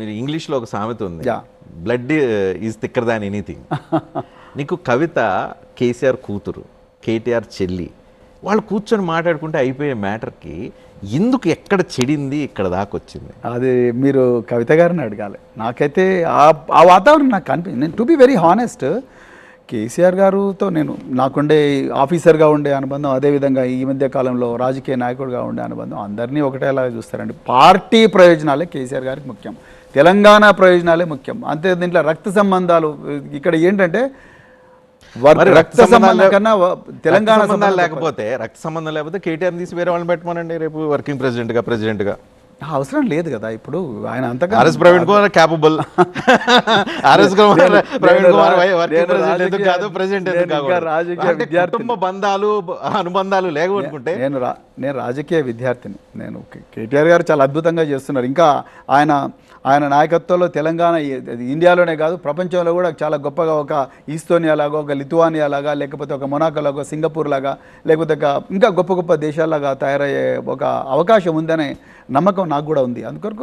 మీరు ఇంగ్లీష్లో ఒక సామెత ఉంది. Blood is thicker than anything నీకు కవిత కేసీఆర్ కూతురు కేటీఆర్ చెల్లి వాళ్ళు కూర్చొని మాట్లాడుకుంటే అయిపోయే మ్యాటర్కి ఎందుకు ఎక్కడ చెడింది ఇక్కడ దాకా వచ్చింది? అది మీరు కవిత గారిని అడగాలి. నాకైతే ఆ ఆ వాతావరణం నాకు కనిపించింది నేను to be very honest KCR గారుతో నేను నాకుండే ఆఫీసర్గా ఉండే అనుబంధం అదేవిధంగా ఈ మధ్య కాలంలో రాజకీయ నాయకుడిగా ఉండే అనుబంధం అందరినీ ఒకటేలాగా చూస్తారండి. పార్టీ ప్రయోజనాలే కేసీఆర్ గారికి ముఖ్యం. తెలంగాణ ప్రయోజనాలే ముఖ్యం. అంతే దీంట్లో రక్త సంబంధాలు ఇక్కడ ఏంటంటే రక్త సంబంధం కన్నా తెలంగాణ సంబంధాలు సంబంధం లేకపోతే రక్త సంబంధం లేకపోతే కేటీఆర్ తీసి వేరే వాళ్ళని పెట్టమనండి రేపు వర్కింగ్ ప్రెసిడెంట్గా ప్రెసిడెంట్గా. అవసరం లేదు కదా ఇప్పుడు. ఆయన అంతగా ఆర్ఎస్ ప్రవీణ్ కుమార్ క్యాపబుల్ ఆర్ఎస్ కుమార్ ప్రవీణ్ కుమార్ ఎందుకు రాజకీయ- కాదు? ప్రెసిడెంట్ రాజకీయ. కుటుంబ బంధాలు అనుబంధాలు లేవనుకుంటే నేను నేను రాజకీయ విద్యార్థిని. నేను కేటీఆర్ గారు చాలా అద్భుతంగా చేస్తున్నారు. ఇంకా ఆయన ఆయన నాయకత్వంలో తెలంగాణ ఇండియాలోనే కాదు ప్రపంచంలో కూడా చాలా గొప్పగా ఒక ఈస్తోనియా లాగా ఒక లిథువానియా లాగా లేకపోతే ఒక మొనాకో లాగా సింగపూర్ లాగా లేకపోతే ఇంకా గొప్ప గొప్ప దేశాలాగా తయారయ్యే ఒక అవకాశం ఉందనే నమ్మకం నాకు కూడా ఉంది. అందుకొరకు